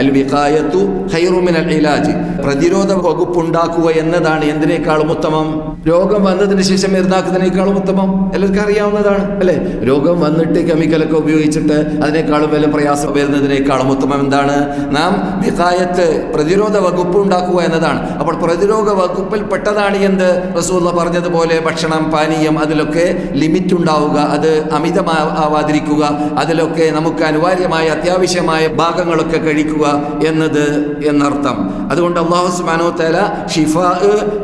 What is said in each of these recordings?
അൽ വിഖായത്തു ഖൈറുമിൻ അൽ ഇലാജ്. പ്രതിരോധ വകുപ്പ് ഉണ്ടാക്കുക എന്നതാണ് എന്തിനേക്കാളും ഉത്തമം? രോഗം വന്നതിന് ശേഷം മരുന്നാക്കുന്നതിനേക്കാളും ഉത്തമം? എല്ലാവർക്കും അറിയാവുന്നതാണ് അല്ലെ? രോഗം വന്നിട്ട് കെമിക്കലൊക്കെ ഉപയോഗിച്ചിട്ട് അതിനേക്കാളും വല്ല പ്രയാസം വരുന്നതിനേക്കാളും ഉത്തമം എന്താണ്? നാം വിഖായത്ത് പ്രതിരോധ വകുപ്പ് ഉണ്ടാക്കുക എന്നതാണ്. അപ്പോൾ പ്രതിരോധ വകുപ്പിൽ പെട്ടതാണ് എന്ത്? റസൂള്ള പറഞ്ഞതുപോലെ ഭക്ഷണം പാനീയം അതിലൊക്കെ ലിമിറ്റ് ഉണ്ടാവുക അത് അമിതമാവാതിരിക്കുക അതിലൊക്കെ നമുക്ക് അനിവാര്യമായ അത്യാവശ്യമായ ഭാഗങ്ങളൊക്കെ കഴിക്കുക എന്നത് എന്നർത്ഥം. അതുകൊണ്ട് അള്ളാഹു സുബാനോ തേല ഷിഫ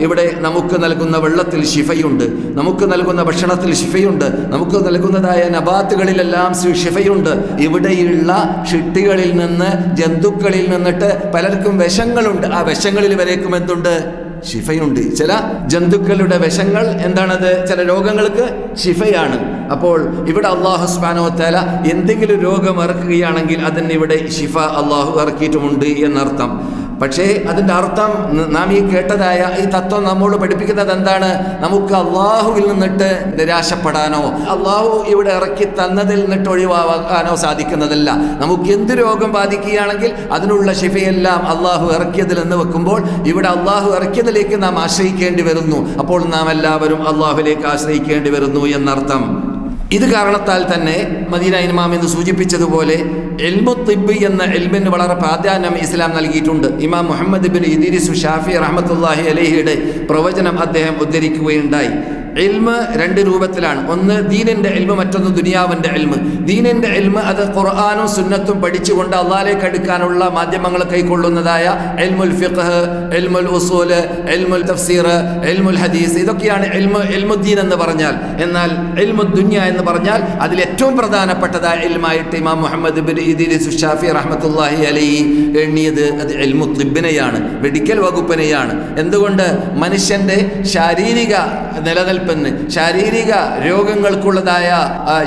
ഇവിടെ നമുക്ക് നൽകുന്ന വെള്ളത്തിൽ ഷിഫയുണ്ട്. നമുക്ക് നൽകുന്ന ഭക്ഷണത്തിൽ ഷിഫയുണ്ട്. നമുക്ക് നൽകുന്നതായ നബാത്തുകളിലെല്ലാം ഷിഫയുണ്ട്. ഇവിടെയുള്ള ഷിട്ടികളിൽ നിന്ന് ജന്തുക്കളിൽ നിന്നിട്ട് പലർക്കും വിഷങ്ങളുണ്ട്. ആ വിഷങ്ങളിൽ വരേക്കും എന്തുണ്ട്? ഷിഫയുണ്ട് ചില ജന്തുക്കളുടെ വിഷങ്ങൾ എന്താണത്? ചില രോഗങ്ങൾക്ക് ശിഫയാണ്. അപ്പോൾ ഇവിടെ അള്ളാഹു സ്ബാനോ തല എന്തെങ്കിലും രോഗം ഇറക്കുകയാണെങ്കിൽ അതിന് ഇവിടെ ശിഫ അള്ളാഹു ഇറക്കിയിട്ടുമുണ്ട് എന്നർത്ഥം. പക്ഷേ അതിന്റെ അർത്ഥം നാം ഈ കേട്ടതായ ഈ തത്വം നമ്മോട് പഠിപ്പിക്കുന്നത് എന്താണ്? നമുക്ക് അള്ളാഹുവിൽ നിന്നിട്ട് നിരാശപ്പെടാനോ അള്ളാഹു ഇവിടെ ഇറക്കി തന്നതിൽ നിന്നിട്ട് ഒഴിവാക്കാനോ സാധിക്കുന്നതല്ല. നമുക്ക് എന്ത് രോഗം ബാധിക്കുകയാണെങ്കിൽ അതിനുള്ള ശിഫയെല്ലാം അള്ളാഹു ഇറക്കിയതിൽ എന്ന് വെക്കുമ്പോൾ ഇവിടെ അള്ളാഹു ഇറക്കിയതിലേക്ക് നാം ആശ്രയിക്കേണ്ടി വരുന്നു. അപ്പോൾ നാം എല്ലാവരും അള്ളാഹുലേക്ക് ആശ്രയിക്കേണ്ടി വരുന്നു എന്നർത്ഥം. ഇത് കാരണത്താൽ തന്നെ മദീന ഇമാം എന്ന് സൂചിപ്പിച്ചതുപോലെ എൽമു തിബ് എന്ന എൽമിന് വളരെ പ്രാധാന്യം ഇസ്ലാം നൽകിയിട്ടുണ്ട്. ഇമാം മുഹമ്മദ് ബിൻ ഇദിരിസു ഷാഫി റഹ്മത്തുല്ലാഹി അലഹിയുടെ പ്രവചനം അദ്ദേഹം ഉദ്ധരിക്കുകയുണ്ടായി. എൽമ് രണ്ട് രൂപത്തിലാണ്. ഒന്ന് ദീനിന്റെ എൽമ് മറ്റൊന്ന് ദുനിയാവിന്റെ എൽമ് ദീനിന്റെ എൽമ് അത് ഖുർആാനും സുന്നത്തും പഠിച്ചുകൊണ്ട് അള്ളാലേക്ക് അടുക്കാനുള്ള മാധ്യമങ്ങൾ കൈക്കൊള്ളുന്നതായ എൽമുൽ ഫിഖ് എൽമുൽ ഉസൂൽ എൽമുൽ തഫ്സീർ എൽമുൽ ഹദീസ്. ഇതൊക്കെയാണ് എൽമു എൽമുദ്ദീൻ എന്ന് പറഞ്ഞാൽ. എന്നാൽ എൽമുദ്ദുന്യ എന്ന് പറഞ്ഞാൽ അതിൽ ഏറ്റവും പ്രധാനപ്പെട്ടതായ എൽമായിട്ട് ഇമാം മുഹമ്മദ് ബിൻ ഇദിരിസ് ഷാഫി റഹ്മത്തുല്ലാഹി അലൈ എണ്ണിയത് അത് എൽമു തിബിനെയാണ് മെഡിക്കൽ വകുപ്പിനെയാണ്. എന്തുകൊണ്ട്? മനുഷ്യന്റെ ശാരീരിക നിലനിൽപ്പിന് ശാരീരിക രോഗങ്ങൾക്കുള്ളതായ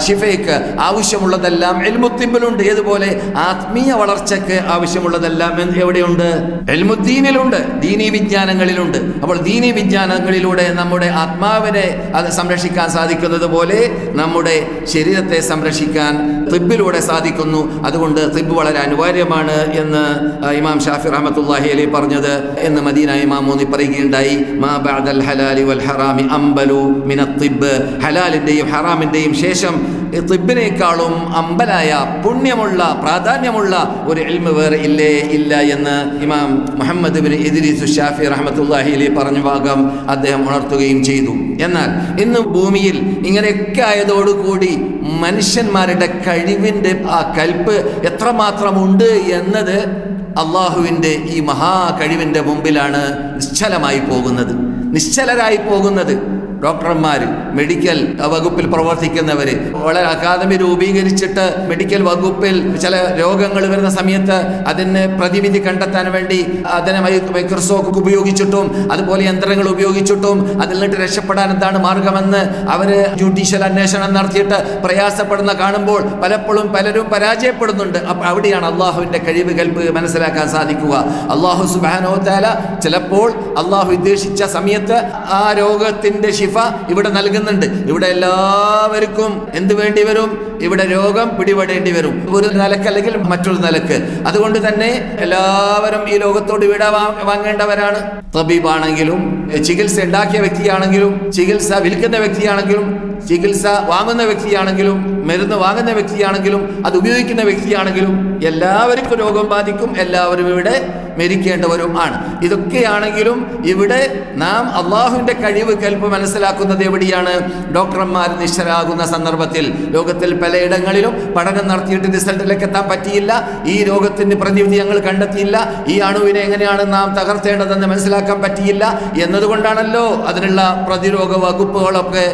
ഷിഫയ്ക്ക് ആവശ്യമുള്ളതെല്ലാം എൽമുത്തിമ്പിലുണ്ട്. ഏതുപോലെ? ആത്മീയ വളർച്ചയ്ക്ക് ആവശ്യമുള്ളതെല്ലാം എവിടെയുണ്ട്? എൽമുദ്ദീനിലുണ്ട്. ദീനി വിജ്ഞാനങ്ങളിലുണ്ട്. അപ്പോൾ ദീനി വിജ്ഞാനങ്ങളിലൂടെ നമ്മുടെ ആത്മാവിനെ അത് സംരക്ഷിക്കാൻ സാധിക്കുന്നത് പോലെ നമ്മുടെ ശരീരത്തെ സംരക്ഷിക്കാൻ തിബിലൂടെ സാധിക്കുന്നു. അതുകൊണ്ട് തിബ് വളരെ അനിവാര്യമാണ് എന്ന് ഇമാം ഷാഫി റഹമത്തുല്ലാഹി അലി പറഞ്ഞത്. എന്ന് മദീന ഇമാം മൂന്നി പറയുകയുണ്ടായി മാ ബഅദൽ ഹലാലി വൽ ഹറാമി അംബലു മിന തിബ് ഹലാലിന്റെയും ഹറാമിന്റെയും ശേഷം തിബിനേക്കാളും അമ്പലായ പുണ്യമുള്ള പ്രാധാന്യമുള്ള ഒരു എൽമ വേറെ ഇല്ലേ ഇല്ല എന്ന് Imam Muhammad bin Idris Shafi റഹ്മത്തുല്ലാഹി പറഞ്ഞ ഭാഗം അദ്ദേഹം ഉണർത്തുകയും ചെയ്തു. എന്നാൽ ഇന്ന് ഭൂമിയിൽ ഇങ്ങനെയൊക്കെ ആയതോടുകൂടി മനുഷ്യന്മാരുടെ കഴിവിന്റെ ആ കൽപ്പ് എത്രമാത്രമുണ്ട് എന്നത് അള്ളാഹുവിന്റെ ഈ മഹാ കഴിവിന്റെ മുമ്പിലാണ് നിശ്ചലമായി പോകുന്നത്. നിശ്ചലരായി പോകുന്നത്. ഡോക്ടർമാർ മെഡിക്കൽ വകുപ്പിൽ പ്രവർത്തിക്കുന്നവർ വളരെ അക്കാദമി രൂപീകരിച്ചിട്ട് മെഡിക്കൽ വകുപ്പിൽ ചില രോഗങ്ങൾ വരുന്ന സമയത്ത് അതിന് പ്രതിവിധി കണ്ടെത്താൻ വേണ്ടി അതിനെ മൈക്രോസ്കോപ്പ് ഉപയോഗിച്ചിട്ടും അതുപോലെ യന്ത്രങ്ങൾ ഉപയോഗിച്ചിട്ടും അതിൽ നിന്നിട്ട് രക്ഷപ്പെടാൻ എന്താണ് മാർഗമെന്ന് അവർ ജുഡീഷ്യൽ അന്വേഷണം നടത്തിയിട്ട് പ്രയാസപ്പെടുന്ന കാണുമ്പോൾ പലപ്പോഴും പലരും പരാജയപ്പെടുന്നുണ്ട്. അവിടെയാണ് അള്ളാഹുവിന്റെ കഴിവ് കൽപ്പ് മനസ്സിലാക്കാൻ സാധിക്കുക. അള്ളാഹു സുബാനോ താല ചിലപ്പോൾ അള്ളാഹു ഉദ്ദേശിച്ച സമയത്ത് ആ രോഗത്തിന്റെ ശിഫ ഇവിടെ നൽകുന്നുണ്ട്. ഇവിടെ എല്ലാവർക്കും എന്ത് വേണ്ടി വരും? ഇവിടെ രോഗം പിടിപെടേണ്ടി വരും. ഒരു നിലയ്ക്ക് അല്ലെങ്കിൽ മറ്റൊരു നിലയ്ക്ക്. അതുകൊണ്ട് തന്നെ എല്ലാവരും ഈ ലോകത്തോട് വിട വാങ്ങേണ്ടവരാണ്. തബീബാണെങ്കിലും ചികിത്സ ഉണ്ടാക്കിയ വ്യക്തിയാണെങ്കിലും ചികിത്സ വിൽക്കുന്ന വ്യക്തിയാണെങ്കിലും ചികിത്സ വാങ്ങുന്ന വ്യക്തിയാണെങ്കിലും മരുന്ന് വാങ്ങുന്ന വ്യക്തിയാണെങ്കിലും അത് ഉപയോഗിക്കുന്ന വ്യക്തിയാണെങ്കിലും എല്ലാവർക്കും രോഗം ബാധിക്കും. എല്ലാവരും ഇവിടെ മരിക്കേണ്ടവരും ആണ്. ഇതൊക്കെയാണെങ്കിലും ഇവിടെ നാം അള്ളാഹുവിന്റെ കഴിവ് കൽപ്പ് മനസ്സിലാക്കുന്നത് എവിടെയാണ്? ഡോക്ടർമാർ നിശ്ചലാകുന്ന സന്ദർഭത്തിൽ ലോകത്തിൽ പലയിടങ്ങളിലും പഠനം നടത്തിയിട്ട് റിസൾട്ടിലേക്ക് എത്താൻ പറ്റിയില്ല. ഈ രോഗത്തിന്റെ പ്രതിവിധി ഞങ്ങൾ കണ്ടെത്തിയില്ല. ഈ അണുവിനെ എങ്ങനെയാണ് നാം തകർത്തേണ്ടതെന്ന് മനസ്സിലാക്കാൻ പറ്റിയില്ല എന്നതുകൊണ്ടാണല്ലോ അതിനുള്ള പ്രതിരോധ വകുപ്പുകളൊക്കെ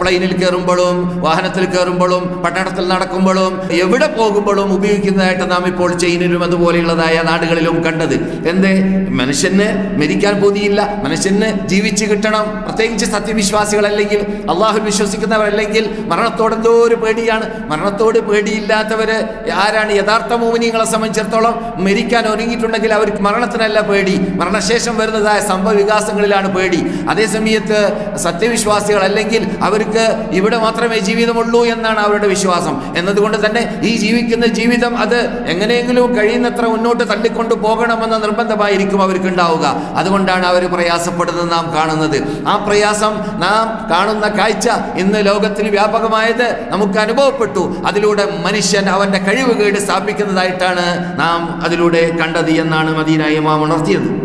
പ്ലെയിനിൽ കയറുമ്പോഴും വാഹനത്തിൽ കയറുമ്പോഴും പട്ടണത്തിൽ നടക്കുമ്പോഴും എവിടെ പോകുമ്പോഴും ഉപയോഗിക്കുന്നതായിട്ട് നാം ഇപ്പോൾ ചൈനയിലും അതുപോലെയുള്ളതായ നാടുകളിലും കണ്ടത്. എന്തേ? മനുഷ്യന് മരിക്കാൻ പോതിയില്ല. മനുഷ്യന് ജീവിച്ച് കിട്ടണം. പ്രത്യേകിച്ച് സത്യവിശ്വാസികളല്ലെങ്കിൽ അള്ളാഹു വിശ്വസിക്കുന്നവരല്ലെങ്കിൽ മരണത്തോടെന്തോ ഒരു പേടിയാണ്. മരണത്തോട് പേടിയില്ലാത്തവര് ആരാണ്? യഥാർത്ഥ മോമിനിയങ്ങളെ സംബന്ധിച്ചിടത്തോളം മരിക്കാൻ ഒരുങ്ങിയിട്ടുണ്ടെങ്കിൽ അവർക്ക് മരണത്തിനല്ല പേടി. മരണശേഷം വരുന്നതായ സംഭവ വികാസങ്ങളിലാണ് പേടി അതേസമയത്ത് സത്യവിശ്വാസികൾ അല്ലെങ്കിൽ അവർക്ക് ഇവിടെ മാത്രമേ ജീവിതമുള്ളൂ എന്നാണ് അവരുടെ വിശ്വാസം. എന്നതുകൊണ്ട് തന്നെ ഈ ജീവിക്കുന്ന ജീവിതം അത് എങ്ങനെയെങ്കിലും കഴിയുന്നത്ര മുന്നോട്ട് തള്ളിക്കൊണ്ടു പോകണമെന്ന നിർബന്ധമായിരിക്കും അവർക്ക് ഉണ്ടാവുക അതുകൊണ്ടാണ് അവർ പ്രയാസപ്പെടുന്നത് നാം കാണുന്നത്. ആ പ്രയാസം നാം കാണുന്ന കാഴ്ച ഇന്ന് ലോകത്തിൽ വ്യാപകമായത് നമുക്ക് അനുഭവപ്പെട്ടു. അതിലൂടെ മനുഷ്യൻ അവന്റെ കഴിവുകേട് സ്ഥാപിക്കുന്നതായിട്ടാണ് നാം അതിലൂടെ കണ്ടത് എന്നാണ് മദീനായി മാം ഉണർത്തിയത്.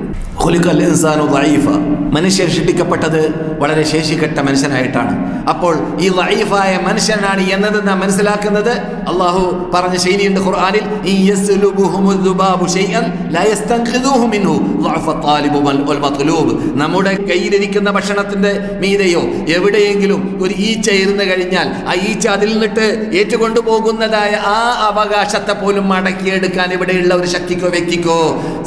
ഇൻസാനു. മനുഷ്യൻ സൃഷ്ടിക്കപ്പെട്ടത് വളരെ ശേഷിക്കെട്ട മനുഷ്യനായിട്ടാണ് അപ്പോൾ ഈ ലൈഫായ മനുഷ്യനാണ് എന്നത് നാം മനസ്സിലാക്കുന്നത് അള്ളാഹു പറഞ്ഞ ശൈലിയുണ്ട് ഖുർആനിൽ. നമ്മുടെ കയ്യിലിരിക്കുന്ന ഭക്ഷണത്തിന്റെ മീതയോ എവിടെയെങ്കിലും ഒരു ഈച്ച ഇരുന്ന് കഴിഞ്ഞാൽ ആ ഈച്ച അതിൽ നിന്നിട്ട് ഏറ്റുകൊണ്ടു പോകുന്നതായ ആ അവകാശത്തെ പോലും മടക്കിയെടുക്കാൻ ഇവിടെയുള്ള ഒരു ശക്തിക്കോ വ്യക്തിക്കോ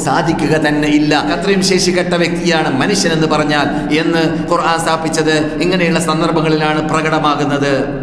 സാധിക്കുക തന്നെ ഇല്ല അത്രയും ശേഷികെട്ട വ്യക്തിയാണ് മനുഷ്യൻ എന്ന് പറഞ്ഞാൽ എന്ന് ഖുർആൻ സ്ഥാപിച്ചത്. ഇങ്ങനെയുള്ള സന്ദർഭങ്ങളിലാണ് പ്രകടമാകുന്നത്.